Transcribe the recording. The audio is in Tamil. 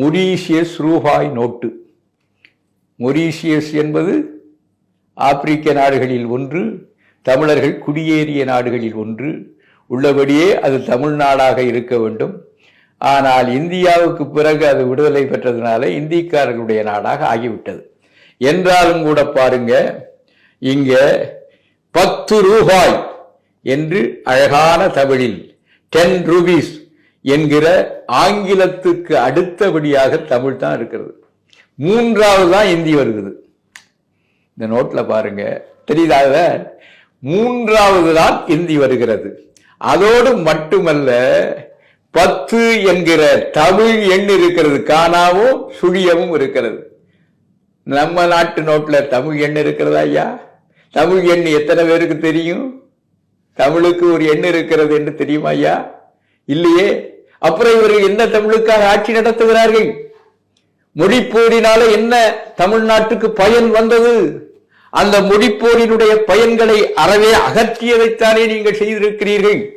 மொரீஷியஸ் ரூபாய் நோட்டு. மொரீஷியஸ் என்பது ஆப்பிரிக்க நாடுகளில் ஒன்று தமிழர்கள் குடியேறிய நாடுகளில் ஒன்று. உள்ளபடியே அது தமிழ்நாடாக இருக்க வேண்டும். ஆனால் இந்தியாவுக்கு பிறகு அது விடுதலை பெற்றதுனால இந்திக்காரர்களுடைய நாடாக ஆகிவிட்டது. என்றாலும் கூட பாருங்க இங்க பத்து ரூபாய் என்று அழகான தமிழில் டென் ரூபீஸ் என்கிற ஆங்கிலத்துக்கு அடுத்தபடியாக தமிழ் தான் இருக்கிறது. மூன்றாவது தான் இந்தி வருகிறது. இந்த நோட்டில் பாருங்க. தெரியுதாக மூன்றாவது தான் இந்தி வருகிறது. அதோடு மட்டுமல்ல பத்து என்கிற தமிழ் எண் இருக்கிறது. காணாவும் சுழியவும் இருக்கிறது. நம்ம நாட்டு நோட்டில் தமிழ் எண் இருக்கிறதா ஐயா? தமிழ் எண் எத்தனை பேருக்கு தெரியும்? தமிழுக்கு ஒரு எண் இருக்கிறது என்று தெரியுமா ஐயா? இல்லையே. அப்புறம் இவர்கள் என்ன தமிழுக்காக ஆட்சி நடத்துகிறார்கள்? மொழிப்போரினால என்ன தமிழ்நாட்டுக்கு பயன் வந்தது? அந்த மொழிப்போரினுடைய பயன்களை அறவே அகற்றியதைத்தானே நீங்கள் செய்திருக்கிறீர்கள்?